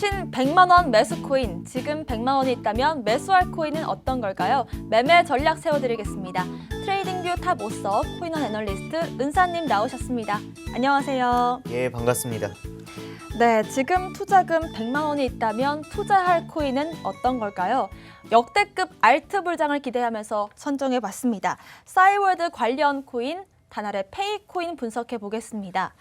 최신 100만 원 매수 코인. 지금 100만 원이 있다면 매수할 코인은 어떤 걸까요? 매매 전략 세워드리겠습니다. 트레이딩뷰 탑 오서 코인원 애널리스트 은사님 나오셨습니다. 안녕하세요. 예, 반갑습니다. 네, 지금 투자금 100만 원이 있다면 투자할 코인은 어떤 걸까요? 역대급 알트 불장을 기대하면서 선정해 봤습니다. 싸이월드 관련 코인 단알의 페이 코인 분석해 보겠습니다.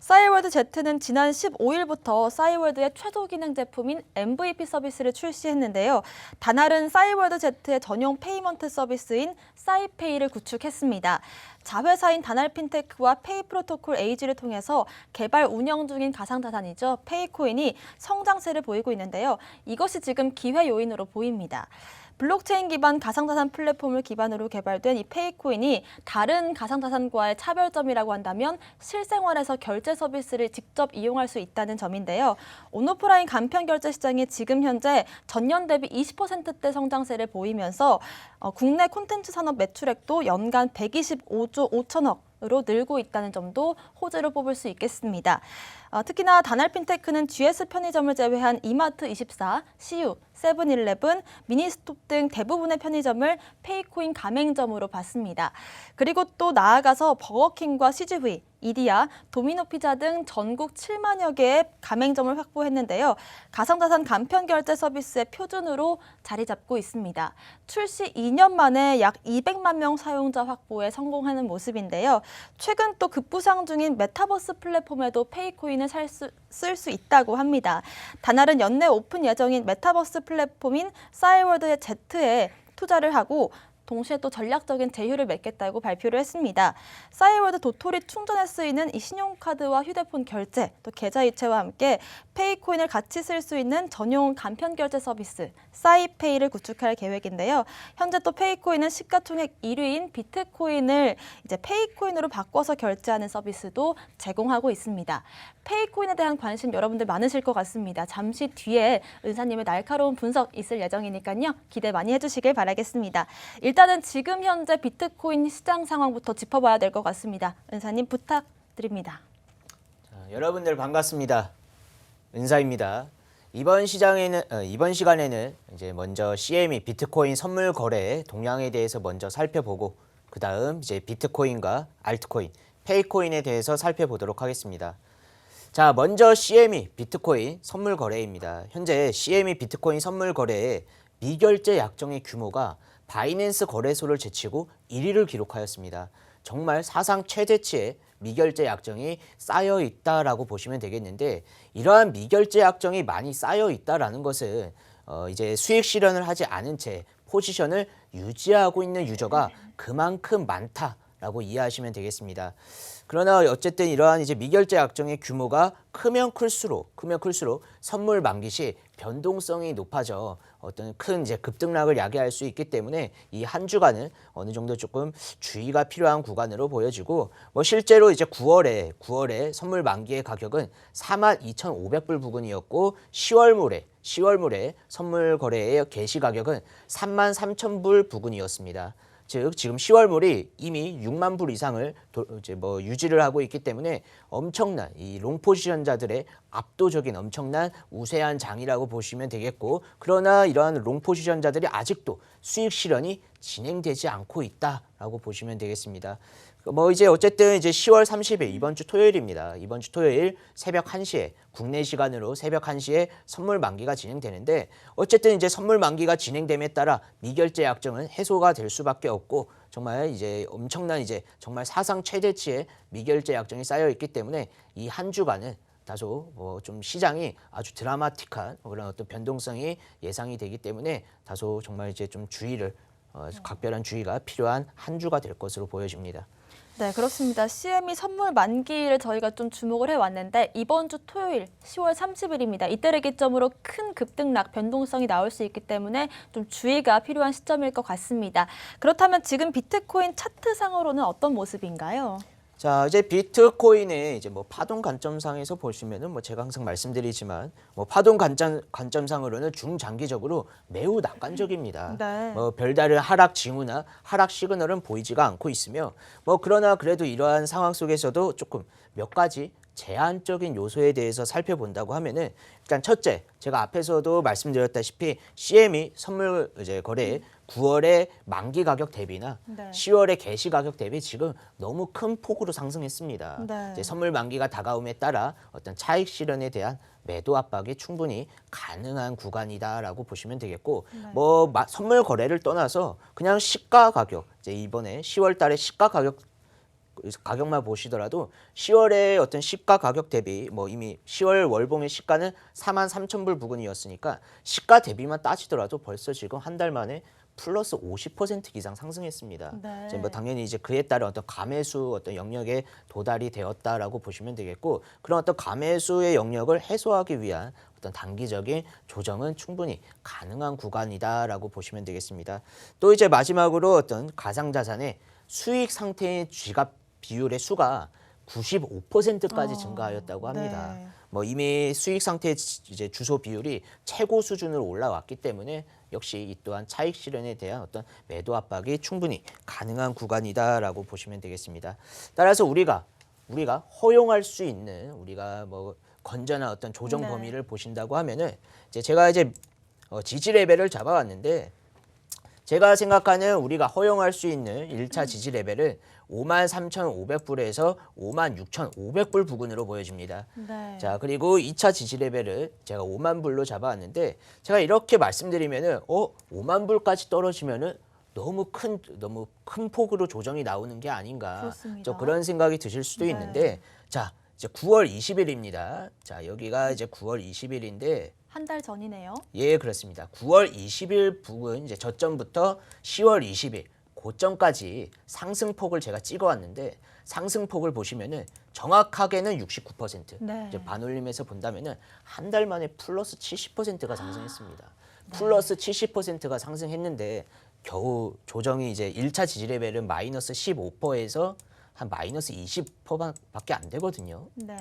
싸이월드 Z는 지난 15일부터 싸이월드의 최소 기능 제품인 MVP 서비스를 출시했는데요. 단알은 싸이월드 Z의 전용 페이먼트 서비스인 싸이페이를 구축했습니다. 자회사인 다날 핀테크와 페이 프로토콜 에이지를 통해서 개발 운영 중인 가상자산이죠. 페이코인이 성장세를 보이고 있는데요. 이것이 지금 기회 요인으로 보입니다. 블록체인 기반 가상자산 플랫폼을 기반으로 개발된 이 페이코인이 다른 가상자산과의 차별점이라고 한다면 실생활에서 결제 서비스를 직접 이용할 수 있다는 점인데요. 온오프라인 간편 결제 시장이 지금 현재 전년 대비 20%대 성장세를 보이면서 어, 국내 콘텐츠 산업 매출액도 연간 125조 5천억 으 로 늘고 있다는 점도 호재로 뽑을 수 있겠습니다. 어, 특히나 다날핀테크는 GS 편의점을 제외한 이마트 24, CU, 세븐일레븐, 미니스톱 등 대부분의 편의점을 페이코인 가맹점으로 봤습니다. 그리고 또 나아가서 버거킹과 CGV, 이디야, 도미노 피자 등 전국 7만여 개의 가맹점을 확보했는데요. 가상자산 간편 결제 서비스의 표준으로 자리 잡고 있습니다. 출시 2년 만에 약 200만 명 사용자 확보에 성공하는 모습인데요. 최근 또 급부상 중인 메타버스 플랫폼에도 페이코인을 쓸 수 있다고 합니다. 다날은 연내 오픈 예정인 메타버스 플랫폼인 싸이월드의 Z에 투자를 하고 동시에 또 전략적인 제휴를 맺겠다고 발표를 했습니다. 싸이월드 도토리 충전에 쓰이는 이 신용카드와 휴대폰 결제, 또 계좌 이체와 함께 페이코인을 같이 쓸 수 있는 전용 간편 결제 서비스 싸이페이를 구축할 계획인데요. 현재 또 페이코인은 시가총액 1위인 비트코인을 이제 페이코인으로 바꿔서 결제하는 서비스도 제공하고 있습니다. 페이코인에 대한 관심 여러분들 많으실 것 같습니다. 잠시 뒤에 은사님의 날카로운 분석 있을 예정이니까요. 기대 많이 해주시길 바라겠습니다. 일단 은 지금 현재 비트코인 시장 상황부터 짚어봐야 될 것 같습니다. 은사님 부탁드립니다. 자, 여러분들 반갑습니다. 은사입니다. 이번 시장에는 어, 이번 시간에는 이제 먼저 CME 비트코인 선물 거래 동향에 대해서 먼저 살펴보고 그 다음 이제 비트코인과 알트코인, 페이코인에 대해서 살펴보도록 하겠습니다. 자, 먼저 CME 비트코인 선물 거래입니다. 현재 CME 비트코인 선물 거래의 미결제 약정의 규모가 바이낸스 거래소를 제치고 1위를 기록하였습니다. 정말 사상 최대치의 미결제 약정이 쌓여 있다라고 보시면 되겠는데 이러한 미결제 약정이 많이 쌓여 있다라는 것은 어 이제 수익 실현을 하지 않은 채 포지션을 유지하고 있는 유저가 그만큼 많다 라고 이해하시면 되겠습니다. 그러나 어쨌든 이러한 이제 미결제 약정의 규모가 크면 클수록 크면 클수록 선물 만기 시 변동성이 높아져 어떤 큰 이제 급등락을 야기할 수 있기 때문에 이 한 주간은 어느 정도 조금 주의가 필요한 구간으로 보여지고 뭐 실제로 이제 9월에 9월에 선물 만기의 가격은 42,500불 부근이었고 10월 물에 10월 물에 선물 거래의 개시 가격은 33,000불 부근이었습니다. 즉 지금 10월물이 이미 6만 불 이상을 도, 이제 뭐 유지를 하고 있기 때문에 엄청난 이 롱포지션자들의 압도적인 엄청난 우세한 장이라고 보시면 되겠고 그러나 이러한 롱포지션자들이 아직도 수익 실현이 진행되지 않고 있다라고 보시면 되겠습니다. 뭐 이제 어쨌든 이제 10월 30일 이번 주 토요일입니다. 이번 주 토요일 새벽 1시에 국내 시간으로 새벽 1시에 선물 만기가 진행되는데 어쨌든 이제 선물 만기가 진행됨에 따라 미결제 약정은 해소가 될 수밖에 없고 정말 이제 엄청난 이제 정말 사상 최대치의 미결제 약정이 쌓여 있기 때문에 이 한 주간은 다소 뭐 좀 시장이 아주 드라마틱한 그런 어떤 변동성이 예상이 되기 때문에 다소 정말 이제 좀 주의를 어, 각별한 주의가 필요한 한 주가 될 것으로 보여집니다. 네, 그렇습니다. CME 선물 만기를 저희가 좀 주목을 해왔는데 이번 주 토요일 10월 30일입니다. 이때를 기점으로 큰 급등락 변동성이 나올 수 있기 때문에 좀 주의가 필요한 시점일 것 같습니다. 그렇다면 지금 비트코인 차트상으로는 어떤 모습인가요? 자, 이제 비트코인의 이제 뭐 파동 관점상에서 보시면은 뭐 제가 항상 말씀드리지만 뭐 파동 관점 관점상으로는 중장기적으로 매우 낙관적입니다. 네. 뭐 별다른 하락 징후나 하락 시그널은 보이지가 않고 있으며 뭐 그러나 그래도 이러한 상황 속에서도 조금 몇 가지 제한적인 요소에 대해서 살펴본다고 하면은 일단 첫째 제가 앞에서도 말씀드렸다시피 CM이 선물 이제 거래 9월에 만기 가격 대비나 네. 10월에 개시 가격 대비 지금 너무 큰 폭으로 상승했습니다. 네. 이제 선물 만기가 다가옴에 따라 어떤 차익 실현에 대한 매도 압박이 충분히 가능한 구간이다라고 보시면 되겠고 뭐 마- 선물 거래를 떠나서 그냥 시가 가격 이제 이번에 10월 달에 시가 가격 가격만 보시더라도 10월에 어떤 시가 가격 대비 뭐 이미 10월 월봉의 시가는 4만 3천 불 부근이었으니까 시가 대비만 따지더라도 벌써 지금 한 달 만에 플러스 50% 이상 상승했습니다. 네. 이제 뭐 당연히 이제 그에 따른 어떤 감매수 어떤 영역에 도달이 되었다라고 보시면 되겠고 그런 어떤 감매수의 영역을 해소하기 위한 어떤 단기적인 조정은 충분히 가능한 구간이다라고 보시면 되겠습니다. 또 이제 마지막으로 어떤 가상자산의 수익 상태의 지갑 비율의 수가 95%까지 어, 증가하였다고 합니다. 네. 뭐 이미 수익 상태 이제 주소 비율이 최고 수준으로 올라왔기 때문에 역시 이 또한 차익 실현에 대한 어떤 매도 압박이 충분히 가능한 구간이다라고 보시면 되겠습니다. 따라서 우리가 우리가 허용할 수 있는 우리가 뭐 건전한 어떤 조정 네. 범위를 보신다고 하면은 이제 제가 이제 어, 지지 레벨을 잡아왔는데 제가 생각하는 우리가 허용할 수 있는 1차 지지 레벨은 53,500불에서 56,500불 부근으로 보여집니다. 네. 자, 그리고 2차 지지 레벨을 제가 5만 불로 잡아왔는데 제가 이렇게 말씀드리면은 어, 5만 불까지 떨어지면은 너무 큰 너무 큰 폭으로 조정이 나오는 게 아닌가. 그렇습니다. 저 그런 생각이 드실 수도 네. 있는데 자, 이제 9월 20일입니다. 자, 여기가 이제 9월 20일인데 한 달 전이네요. 예, 그렇습니다. 9월 20일 부근 이제 저점부터 10월 20일 고점까지 상승폭을 제가 찍어왔는데 상승폭을 보시면은 정확하게는 69%. 네. 이제 반올림에서 본다면은 한 달 만에 플러스 70%가 상승했습니다. 플러스 70%가 상승했는데 겨우 조정이 이제 1차 지지 레벨은 마이너스 15%에서 한 마이너스 20%밖에 안 되거든요. 네.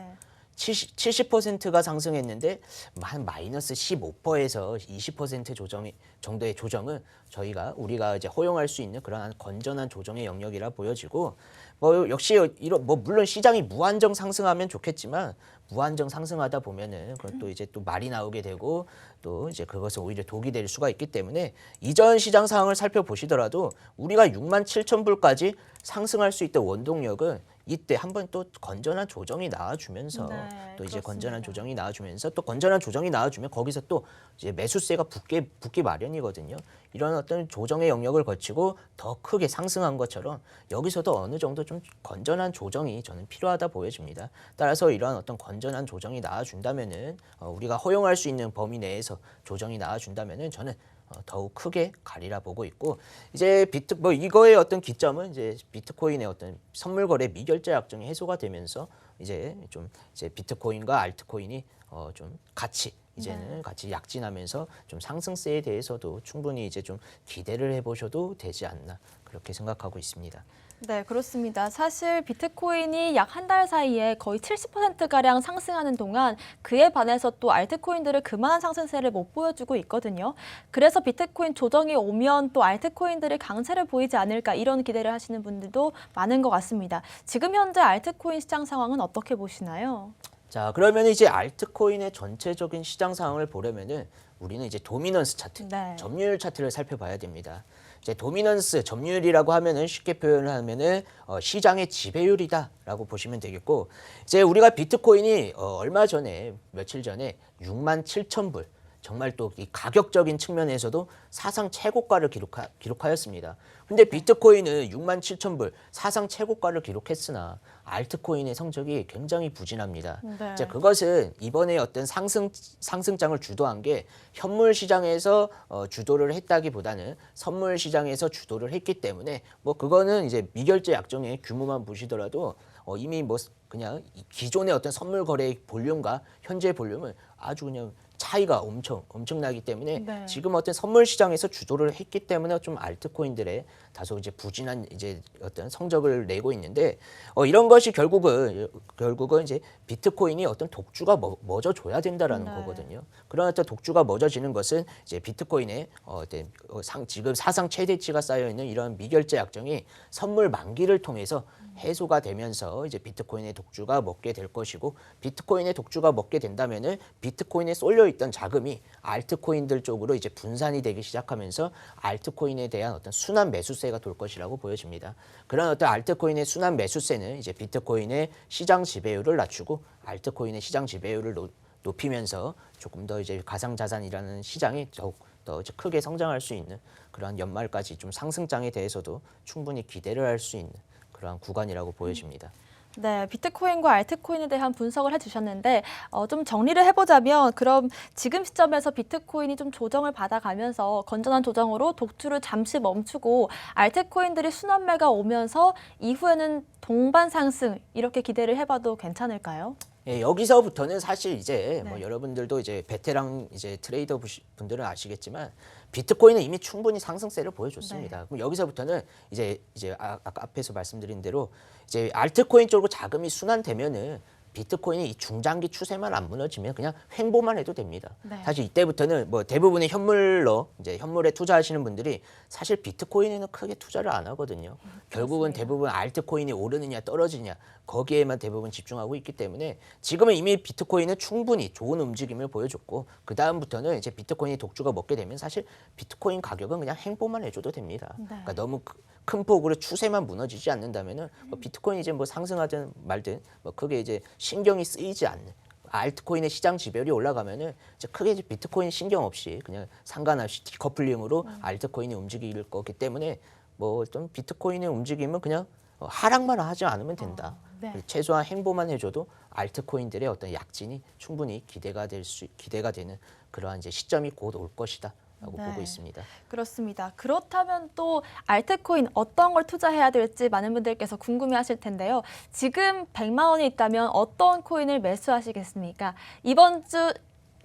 70, 70%가 상승했는데 한 마이너스 15%에서 20% 조정이 정도의 조정은 저희가 우리가 이제 허용할 수 있는 그러한 건전한 조정의 영역이라 보여지고 뭐 역시 이런 뭐 물론 시장이 무한정 상승하면 좋겠지만 무한정 상승하다 보면은 그건 또 이제 또 말이 나오게 되고 또 이제 그것은 오히려 독이 될 수가 있기 때문에 이전 시장 상황을 살펴보시더라도 우리가 6만 7천 불까지 상승할 수 있던 원동력은 이때 한 번 또 건전한 조정이 나와주면서 네, 또 이제 그렇습니다. 건전한 조정이 나와주면서 또 건전한 조정이 나와주면 거기서 또 이제 매수세가 붙게 붙기 마련이거든요. 이런 어떤 조정의 영역을 거치고 더 크게 상승한 것처럼 여기서도 어느 정도 좀 건전한 조정이 저는 필요하다 보여집니다. 따라서 이러한 어떤 건전한 조정이 나와준다면은 어, 우리가 허용할 수 있는 범위 내에서 조정이 나와준다면은 저는 어, 더욱 크게 가리라 보고 있고 이제 비트 뭐 이거의 어떤 기점은 이제 비트코인의 어떤 선물 거래 미결제 약정이 해소가 되면서 이제 좀 이제 비트코인과 알트코인이 어 좀 같이 이제는 같이 약진하면서 좀 상승세에 대해서도 충분히 이제 좀 기대를 해보셔도 되지 않나 그렇게 생각하고 있습니다. 네, 그렇습니다. 사실 비트코인이 약 한 달 사이에 거의 70%가량 상승하는 동안 그에 반해서 또 알트코인들을 그만한 상승세를 못 보여주고 있거든요. 그래서 비트코인 조정이 오면 또 알트코인들이 강세를 보이지 않을까 이런 기대를 하시는 분들도 많은 것 같습니다. 지금 현재 알트코인 시장 상황은 어떻게 보시나요? 자 그러면 이제 알트코인의 전체적인 시장 상황을 보려면은 우리는 이제 도미넌스 차트, 네. 점유율 차트를 살펴봐야 됩니다. 이제 도미넌스 점유율이라고 하면은 쉽게 표현을 하면은 어, 시장의 지배율이다라고 보시면 되겠고 이제 우리가 비트코인이 어, 얼마 전에 며칠 전에 6만 7천 불 정말 또 이 가격적인 측면에서도 사상 최고가를 기록하, 기록하였습니다. 근데 비트코인은 6만 7천 불 사상 최고가를 기록했으나 알트코인의 성적이 굉장히 부진합니다. 네. 이제 그것은 이번에 어떤 상승 상승장을 주도한 게 현물 시장에서 어, 주도를 했다기보다는 선물 시장에서 주도를 했기 때문에 뭐 그거는 이제 미결제 약정의 규모만 보시더라도 어, 이미 뭐 그냥 이 기존의 어떤 선물 거래의 볼륨과 현재 볼륨은 아주 그냥 차이가 엄청 엄청나기 때문에 네. 지금 어떤 선물 시장에서 주도를 했기 때문에 좀 알트코인들의 다소 이제 부진한 이제 어떤 성적을 내고 있는데 어, 이런 것이 결국은 결국은 이제 비트코인이 어떤 독주가 머, 져 줘야 된다라는 네. 거거든요. 그런 어떤 독주가 멎어지는 것은 이제 비트코인의 어, 어, 상, 지금 사상 최대치가 쌓여 있는 이런 미결제 약정이 선물 만기를 통해서 해소가 되면서 이제 비트코인의 독주가 먹게 될 것이고 비트코인의 독주가 먹게 된다면은 비트코인에 쏠려 있던 자금이 알트코인들 쪽으로 이제 분산이 되기 시작하면서 알트코인에 대한 어떤 순환 매수세가 돌 것이라고 보여집니다. 그런 어떤 알트코인의 순환 매수세는 이제 비트코인의 시장 지배율을 낮추고 알트코인의 시장 지배율을 높, 높이면서 조금 더 이제 가상 자산이라는 시장이 더욱 더 이제 크게 성장할 수 있는 그러한 연말까지 좀 상승장에 대해서도 충분히 기대를 할 수 있는 그러한 구간이라고 보여집니다. 네, 비트코인과 알트코인에 대한 분석을 해주셨는데 어, 좀 정리를 해보자면 그럼 지금 시점에서 비트코인이 좀 조정을 받아가면서 건전한 조정으로 독주를 잠시 멈추고 알트코인들이 순환매가 오면서 이후에는 동반 상승 이렇게 기대를 해봐도 괜찮을까요? 예, 여기서부터는 사실 이제 뭐 네. 여러분들도 이제 베테랑 이제 트레이더 분들은 아시겠지만 비트코인은 이미 충분히 상승세를 보여줬습니다. 그럼 여기서부터는 이제 이제 아, 아까 앞에서 말씀드린 대로 이제 알트코인 쪽으로 자금이 순환되면은 비트코인이 이 중장기 추세만 안 무너지면 그냥 횡보만 해도 됩니다. 네. 사실 이때부터는 뭐 대부분의 현물로 이제 현물에 투자하시는 분들이 사실 비트코인에는 크게 투자를 안 하거든요. 결국은. 대부분 알트코인이 오르느냐 떨어지냐 거기에만 대부분 집중하고 있기 때문에 지금은 이미 비트코인은 충분히 좋은 움직임을 보여줬고 그 다음부터는 이제 비트코인이 독주가 먹게 되면 사실 비트코인 가격은 그냥 행보만 해줘도 됩니다. 네. 그러니까 너무 크- 큰 폭으로 추세만 무너지지 않는다면은 뭐 비트코인 이제 뭐 상승하든 말든 뭐 크게 이제 신경이 쓰이지 않는 알트코인의 시장 지배율이 올라가면은 이제 크게 이제 비트코인 신경 없이 그냥 상관없이 디커플링으로 알트코인이 움직일 거기 때문에 뭐좀 비트코인의 움직임은 그냥 어, 하락만 하지 않으면 된다. 네. 최소한 행보만 해줘도 알트코인들의 어떤 약진이 충분히 기대가 될 수 기대가 되는 그러한 이제 시점이 곧 올 것이다 라고 네. 보고 있습니다. 그렇습니다. 그렇다면 또 알트코인 어떤 걸 투자해야 될지 많은 분들께서 궁금해하실 텐데요. 지금 100만 원이 있다면 어떤 코인을 매수하시겠습니까? 이번 주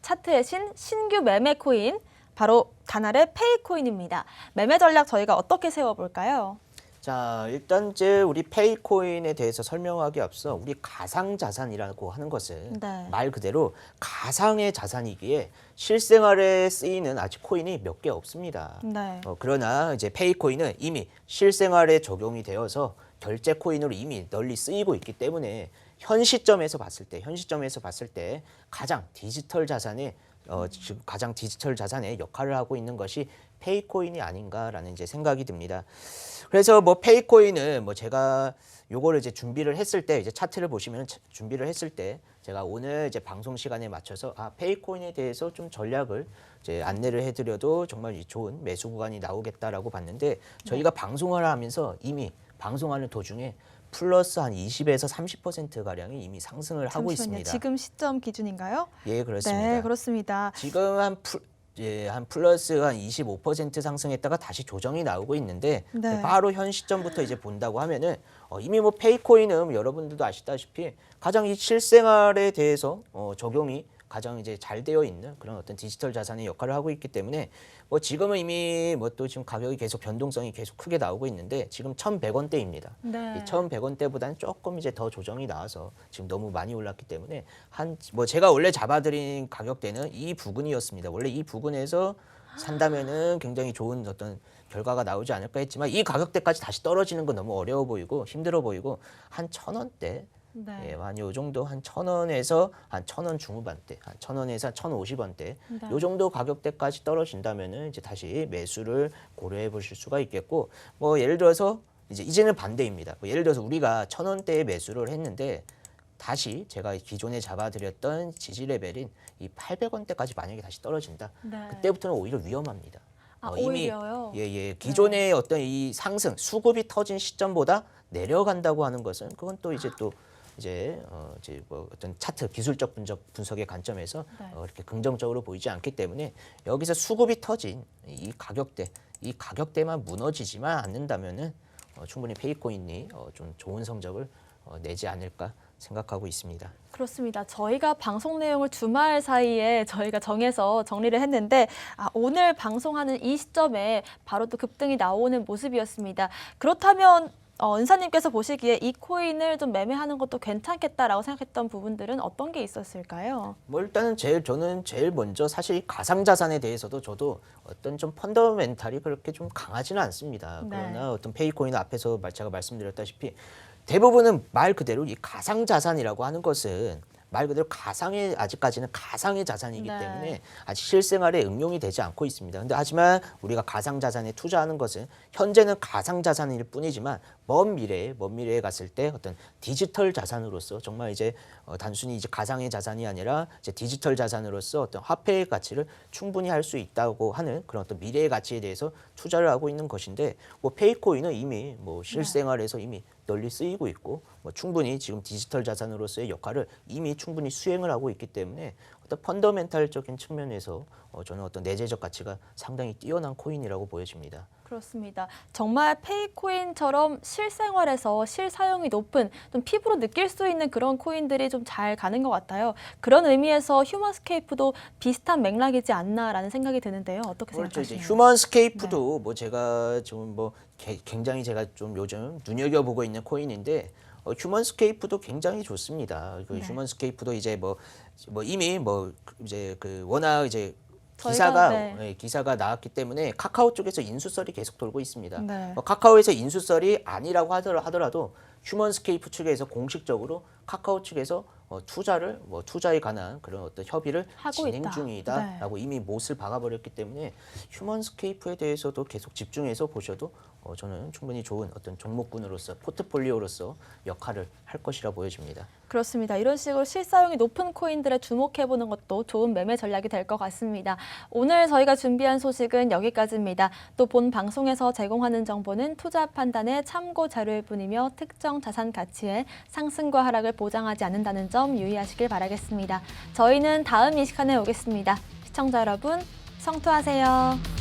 차트의 신 신규 매매 코인 바로 다날의 페이코인입니다. 매매 전략 저희가 어떻게 세워볼까요? 자, 일단 이제 우리 페이코인에 대해서 설명하기 앞서 우리 가상 자산이라고 하는 것은 네. 말 그대로 가상의 자산이기에 실생활에 쓰이는 아직 코인이 몇 개 없습니다. 네. 어, 그러나 이제 페이코인은 이미 실생활에 적용이 되어서 결제 코인으로 이미 널리 쓰이고 있기 때문에 현 시점에서 봤을 때, 현 시점에서 봤을 때 가장 디지털 자산의 어, 지금 가장 디지털 자산의 역할을 하고 있는 것이 페이코인이 아닌가라는 이제 생각이 듭니다. 그래서 뭐 페이코인은 뭐 제가 요거를 이제 준비를 했을 때 이제 차트를 보시면 차- 준비를 했을 때 제가 오늘 이제 방송 시간에 맞춰서 아 페이코인에 대해서 좀 전략을 이제 안내를 해드려도 정말 이 좋은 매수 구간이 나오겠다라고 봤는데 저희가 방송을 하면서 이미 방송하는 도중에 플러스 한 20에서 30% 가량이 이미 상승을 하고 잠시만요. 있습니다. 지금 시점 기준인가요? 예 그렇습니다. 네, 그렇습니다. 지금 한 풀, 예, 한 플러스 한 25% 상승했다가 다시 조정이 나오고 있는데 네. 바로 현 시점부터 이제 본다고 하면은 어, 이미 뭐 페이코인은 여러분들도 아시다시피 가장 이 실생활에 대해서 어, 적용이 가장 이제 잘 되어 있는 그런 어떤 디지털 자산의 역할을 하고 있기 때문에 뭐 지금은 이미 뭐 또 지금 가격이 계속 변동성이 계속 크게 나오고 있는데 지금 1,100원대입니다. 네. 이 1,100원대보다는 조금 이제 더 조정이 나와서 지금 너무 많이 올랐기 때문에 한 뭐 제가 원래 잡아드린 가격대는 이 부근이었습니다. 원래 이 부근에서 산다면은 굉장히 좋은 어떤 결과가 나오지 않을까 했지만 이 가격대까지 다시 떨어지는 건 너무 어려워 보이고 힘들어 보이고 한 천 원대 네. 예, 한요 정도 한 천 원에서 한 천 원 중후반대, 한 천 원에서 천 오십 원대, 네. 요 정도 가격대까지 떨어진다면은 이제 다시 매수를 고려해 보실 수가 있겠고, 뭐 예를 들어서 이제 이제는 반대입니다. 뭐 예를 들어서 우리가 천 원대에 매수를 했는데 다시 제가 기존에 잡아드렸던 지지 레벨인 이 800원대까지 만약에 다시 떨어진다. 네. 그때부터는 오히려 위험합니다. 아, 어, 이미 오히려요? 예, 예. 기존의 어떤 이 상승, 수급이 터진 시점보다 내려간다고 하는 것은 그건 또 이제 또 이제 어 이제 뭐 어떤 차트 기술적 분석 분석의 관점에서 네. 어, 이렇게 긍정적으로 보이지 않기 때문에 여기서 수급이 터진 이 가격대, 이 가격대만 무너지지만 않는다면은 어, 충분히 페이코인이 어, 좀 좋은 성적을 어, 내지 않을까 생각하고 있습니다. 그렇습니다. 저희가 방송 내용을 주말 사이에 저희가 정해서 정리를 했는데 아, 오늘 방송하는 이 시점에 바로 또 급등이 나오는 모습이었습니다. 그렇다면 어, 은사님께서 보시기에 이 코인을 좀 매매하는 것도 괜찮겠다라고 생각했던 부분들은 어떤 게 있었을까요? 뭐 일단은 제일 저는 제일 먼저 사실 이 가상 자산에 대해서도 저도 어떤 좀 펀더멘탈이 그렇게 좀 강하지는 않습니다. 네. 그러나 어떤 페이코인 앞에서 말- 제가 말씀드렸다시피 대부분은 말 그대로 이 가상 자산이라고 하는 것은 말 그대로 가상의 아직까지는 가상의 자산이기 네. 때문에 아직 실생활에 응용이 되지 않고 있습니다. 근데 하지만 우리가 가상 자산에 투자하는 것은 현재는 가상 자산일 뿐이지만 먼 미래에 먼 미래에 갔을 때 어떤 디지털 자산으로서 정말 이제 어, 단순히 이제 가상의 자산이 아니라 이제 디지털 자산으로서 어떤 화폐의 가치를 충분히 할 수 있다고 하는 그런 어떤 미래의 가치에 대해서 투자를 하고 있는 것인데 뭐 페이코인은 이미 뭐 실생활에서 이미 널리 쓰이고 있고 뭐 충분히 지금 디지털 자산으로서의 역할을 이미 충분히 수행을 하고 있기 때문에 어떤 펀더멘탈적인 측면에서 어, 저는 어떤 내재적 가치가 상당히 뛰어난 코인이라고 보여집니다. 그렇습니다. 정말 페이코인처럼 실생활에서 실사용이 높은 좀 피부로 느낄 수 있는 그런 코인들이 좀 잘 가는 것 같아요. 그런 의미에서 휴먼스케이프도 비슷한 맥락이지 않나라는 생각이 드는데요. 어떻게 그렇죠. 생각하시나요? 휴먼스케이프도 뭐 제가 좀뭐 굉장히 제가 좀 요즘 눈여겨 보고 있는 코인인데 어, 휴먼스케이프도 굉장히 좋습니다. 그 네. 휴먼스케이프도 이제 뭐, 뭐 이미 뭐 이제 그 워낙 이제 기사가 네. 예, 기사가 나왔기 때문에 카카오 쪽에서 인수설이 계속 돌고 있습니다. 네. 어, 카카오에서 인수설이 아니라고 하더라- 하더라도 휴먼스케이프 측에서 공식적으로 카카오 측에서 어, 투자를 뭐 투자에 관한 그런 어떤 협의를 진행 있다. 중이다라고 이미 못을 박아버렸기 때문에 휴먼스케이프에 대해서도 계속 집중해서 보셔도 어, 저는 충분히 좋은 어떤 종목군으로서 포트폴리오로서 역할을 할 것이라 보여집니다. 그렇습니다. 이런 식으로 실사용이 높은 코인들에 주목해보는 것도 좋은 매매 전략이 될 것 같습니다. 오늘 저희가 준비한 소식은 여기까지입니다. 또 본 방송에서 제공하는 정보는 투자 판단의 참고 자료일 뿐이며 특정 자산 가치의 상승과 하락을 보장하지 않는다는 점 유의하시길 바라겠습니다. 저희는 다음 이 시간에 오겠습니다. 시청자 여러분, 성투하세요.